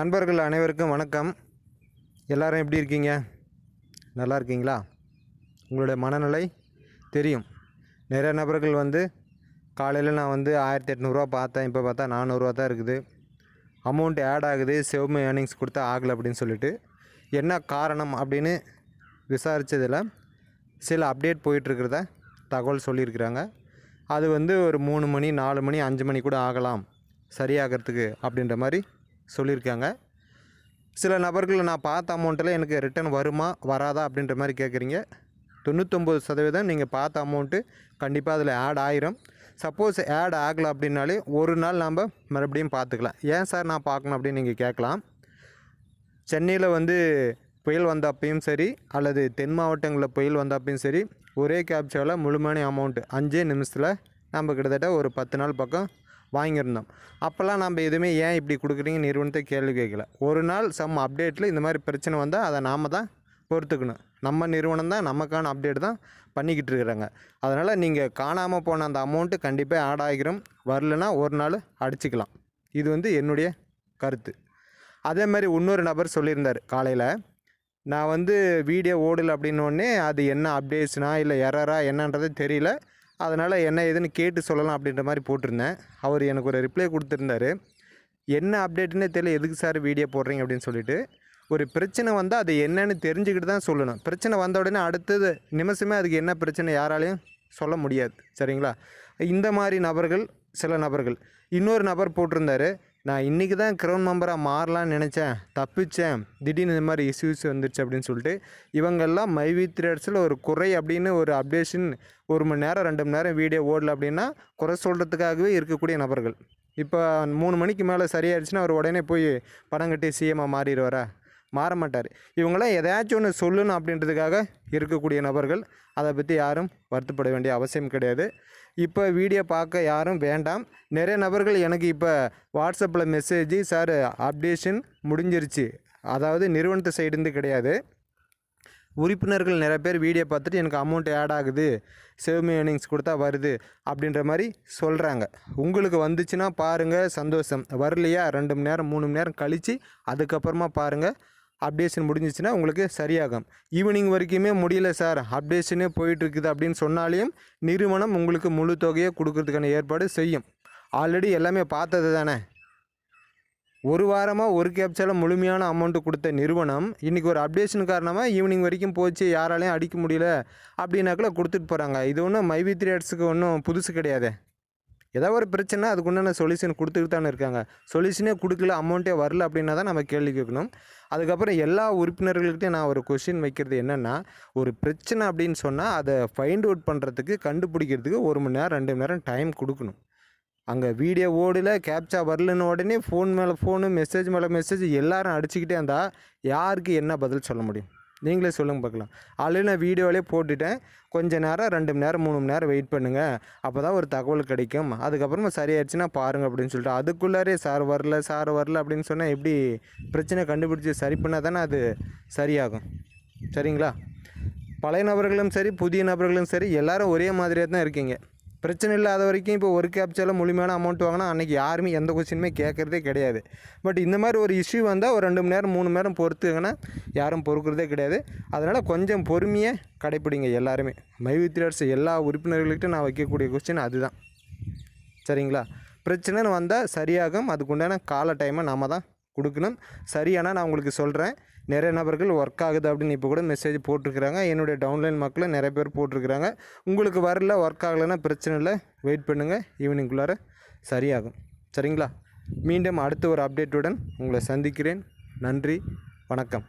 நண்பர்கள் அனைவருக்கும் வணக்கம். எல்லாரும் எப்படி இருக்கீங்க? நல்லா இருக்கீங்களா? உங்களுடைய மனநிலை தெரியும். நிறைய நபர்கள் வந்து காலையில் நான் வந்து ஆயிரத்தி எட்நூறுரூவா பார்த்தேன். இப்போ பார்த்தா நானூறுரூவா தான் இருக்குது. அமௌண்ட் ஆட் ஆகுது. செவ்மை ஏர்னிங்ஸ் கொடுத்தா ஆகலை அப்படின்னு சொல்லிட்டு என்ன காரணம் அப்படின்னு விசாரித்ததில் சில அப்டேட் போயிட்டுருக்கிறத தகவல் சொல்லியிருக்கிறாங்க. அது வந்து ஒரு மூணு மணி நாலு மணி அஞ்சு மணி கூட ஆகலாம். சரியாகிறதுக்கு அப்படின்ற மாதிரி சொல்லியிருக்காங்க. சில நபர்கள் நான் பார்த்த அமௌண்ட்டில் எனக்கு ரிட்டர்ன் வருமா வராதா அப்படின்ற மாதிரி கேட்குறீங்க. தொண்ணூத்தொம்பது சதவீதம் நீங்கள் பார்த்த அமௌண்ட்டு கண்டிப்பாக அதில் ஆட் ஆயிரும். சப்போஸ் ஆட் ஆகலை அப்படின்னாலே ஒரு நாள் நாம் மறுபடியும் பார்த்துக்கலாம். ஏன் சார் நான் பார்க்கணும் அப்படின்னு நீங்கள் கேட்கலாம். சென்னையில் வந்து புயல் வந்தப்பையும் சரி அல்லது தென் மாவட்டங்களில் புயல் வந்தப்பையும் சரி ஒரே கேப்சாவில் முழுமையான அமௌண்ட்டு அஞ்சே நிமிஷத்தில் நம்ம கிட்டத்தட்ட ஒரு பத்து நாள் பக்கம் வாங்கியிருந்தோம். அப்போல்லாம் நம்ம எதுவுமே ஏன் இப்படி கொடுக்குறீங்க? நிறுவனத்தை கேள்வி கேட்கல. ஒரு நாள் சம் அப்டேட்டில் இந்த மாதிரி பிரச்சனை வந்தால் அதை நாம் தான் பொறுத்துக்கணும். நம்ம நிறுவனம் தான் நமக்கான அப்டேட் தான் பண்ணிக்கிட்டு இருக்கிறாங்க. அதனால் நீங்கள் காணாமல் போன அந்த அமௌண்ட்டு கண்டிப்பாக ஆட் ஆகிரும். வரலனா ஒரு நாள் அடிச்சுக்கலாம். இது வந்து என்னுடைய கருத்து. அதே மாதிரி இன்னொரு நபர் சொல்லியிருந்தார் காலையில் நான் வந்து வீடியோ ஓடலை அப்படின்னோடனே அது என்ன அப்டேட்ஸ்னா இல்லை எரரா என்னன்றது தெரியல. அதனால் என்ன ஏதுன்னு கேட்டு சொல்லலாம் அப்படின்ற மாதிரி போட்டிருந்தேன். அவர் எனக்கு ஒரு ரிப்ளை கொடுத்துருந்தாரு. என்ன அப்டேட்டுன்னே தெரியல எதுக்கு சார் வீடியோ போடுறீங்க? அப்படின்னு சொல்லிட்டு. ஒரு பிரச்சனை வந்தால் அது என்னன்னு தெரிஞ்சுக்கிட்டு தான் சொல்லணும். பிரச்சனை வந்த உடனே அடுத்தது நிமிஷமே அதுக்கு என்ன பிரச்சனை யாராலையும் சொல்ல முடியாது. சரிங்களா? இந்த மாதிரி நபர்கள் சில நபர்கள். இன்னொரு நபர் போட்டிருந்தாரு. நான் இன்றைக்கி தான் க்ரௌன் மெம்பராக மாறலான்னு நினச்சேன். தப்பிச்சேன். திடீர்னு இந்த மாதிரி இஷ்யூஸ் வந்துருச்சு அப்படின்னு சொல்லிட்டு இவங்கெல்லாம் மைவி த்ரேட்ஸில் ஒரு குறை அப்படின்னு ஒரு அப்டேஷன் ஒரு மணி நேரம் ரெண்டு மணி நேரம் வீடியோ ஓடல அப்படின்னா குறை சொல்கிறதுக்காகவே இருக்கக்கூடிய நபர்கள். இப்போ மூணு மணிக்கு மேலே சரியாயிடுச்சுன்னா அவர் உடனே போய் பணம் கட்டி சிஎம்மாக மாறிடுவாரா? மாற மாட்டார் இவங்களாம் எதாச்சும் ஒன்று சொல்லணும் அப்படின்றதுக்காக இருக்கக்கூடிய நபர்கள் அதை பற்றி யாரும் வருத்தப்பட வேண்டிய அவசியம் கிடையாது. இப்போ வீடியோ பார்க்க யாரும் வேண்டாம். நிறைய நபர்கள் எனக்கு இப்போ வாட்ஸ்அப்பில் மெசேஜ் சார் அப்டேஷன் முடிஞ்சிருச்சு. அதாவது நிறுவனத்து சைடுந்து கிடையாது. உறுப்பினர்கள் நிறைய பேர் வீடியோ பார்த்துட்டு எனக்கு அமௌண்ட் ஆட் ஆகுது. சேவ்மி ஏர்னிங்ஸ் கொடுத்தா வருது அப்படின்ற மாதிரி சொல்கிறாங்க உங்களுக்கு வந்துச்சுன்னா பாருங்கள் சந்தோஷம். வரலையா? ரெண்டு மணி நேரம் மூணு மணி நேரம் கழித்து அதுக்கப்புறமா பாருங்கள் அப்டேஷன் முடிஞ்சிச்சுன்னா உங்களுக்கு சரியாகும். ஈவினிங் வரைக்குமே முடியல சார் அப்டேஷனே போயிட்டுருக்குது அப்படின்னு சொன்னாலையும் நிறுவனம் உங்களுக்கு முழு தொகையை கொடுக்கறதுக்கான ஏற்பாடு செய்யும். ஆல்ரெடி எல்லாமே பார்த்தது தானே? ஒரு வாரமாக ஒரு கேப்சால முழுமையான அமௌண்ட்டு கொடுத்த நிறுவனம் இன்றைக்கி ஒரு அப்டேஷன் காரணமாக ஈவினிங் வரைக்கும் போச்சு யாராலையும் அடிக்க முடியல அப்படின்னாக்கில் கொடுத்துட்டு போகிறாங்க இது ஒன்றும் மைவி த்ரீ ஒன்றும் புதுசு கிடையாது. ஏதாவது ஒரு பிரச்சனை அதுக்கு உண்டான சொல்யூஷன் கொடுத்துட்டு தானே இருக்காங்க. சொல்யூஷனே கொடுக்கல அமௌண்ட்டே வரல அப்படின்னா தான் நம்ம கேள்வி கேட்கணும். அதுக்கப்புறம் எல்லா உறுப்பினர்கள்கிட்டையும் நான் ஒரு கொஷின் வைக்கிறது என்னென்னா ஒரு பிரச்சனை அப்படின்னு சொன்னால் அதை ஃபைண்ட் அவுட் பண்ணுறதுக்கு கண்டுபிடிக்கிறதுக்கு ஒரு மணி நேரம் ரெண்டு மணி நேரம் டைம் கொடுக்கணும். அங்கே வீடியோ ஓடல கேப்சா வரலன்னு உடனே ஃபோன் மேலே ஃபோனு மெசேஜ் மேலே மெசேஜ் எல்லாரும் அடிச்சுக்கிட்டே இருந்தால் யாருக்கு என்ன பதில் சொல்ல முடியும்? நீங்களே சொல்லுங்க பார்க்கலாம். ஆல்ரெடி நான் வீடியோவிலே போட்டுட்டேன். கொஞ்ச நேரம் ரெண்டு மணி நேரம் மூணு மணி நேரம் வெயிட் பண்ணுங்கள் அப்போ தான் ஒரு தகவல் கிடைக்கும். அதுக்கப்புறமா சரியாயிடுச்சுன்னா பாருங்கள் அப்படின்னு சொல்லிட்டு அதுக்குள்ளாரே சார் வரல சார் வரல அப்படின்னு சொன்னால் எப்படி பிரச்சனை கண்டுபிடிச்சி சரி பண்ணால் தானே அது சரியாகும். சரிங்களா? பழைய நபர்களும் சரி புதிய நபர்களும் சரி எல்லோரும் ஒரே மாதிரியாக தான் இருக்கீங்க. பிரச்சனை இல்லாத வரைக்கும் இப்போ ஒரு கேப்சால முழுமையான அமௌண்ட் வாங்கினா அன்றைக்கி யாருமே எந்த கொஸ்டினுமே கேட்குறதே கிடையாது. பட் இந்த மாதிரி ஒரு இஷ்யூ வந்தால் ஒரு ரெண்டு மணி நேரம் மூணு மணி நேரம் பொறுத்துங்கன்னா யாரும் பொறுக்கிறதே கிடையாது. அதனால் கொஞ்சம் பொறுமையாக கடைப்பிடிங்க எல்லாருமே. மைவித்திரர்ஸ் எல்லா உறுப்பினர்கள்கிட்ட நான் வைக்கக்கூடிய கொஸ்டின் அதுதான். சரிங்களா? பிரச்சனைன்னு வந்தால் சரியாகும். அதுக்குண்டான கால டைமை நம்ம தான் கொடுக்கணும். சரியானால் நான் உங்களுக்கு சொல்கிறேன் நிறைய நபர்கள் ஒர்க் ஆகுது அப்படின்னு இப்போ கூட மெசேஜ் போட்டிருக்கிறாங்க. என்னுடைய டவுன்லைன் மக்களும் நிறைய பேர் போட்டிருக்கிறாங்க. உங்களுக்கு வரல ஒர்க் ஆகலைன்னா பிரச்சனை இல்லை. வெயிட் பண்ணுங்கள் ஈவினிங்குள்ளார சரியாகும். சரிங்களா? மீண்டும் அடுத்த ஒரு அப்டேட்டுடன் உங்களை சந்திக்கிறேன். நன்றி. வணக்கம்.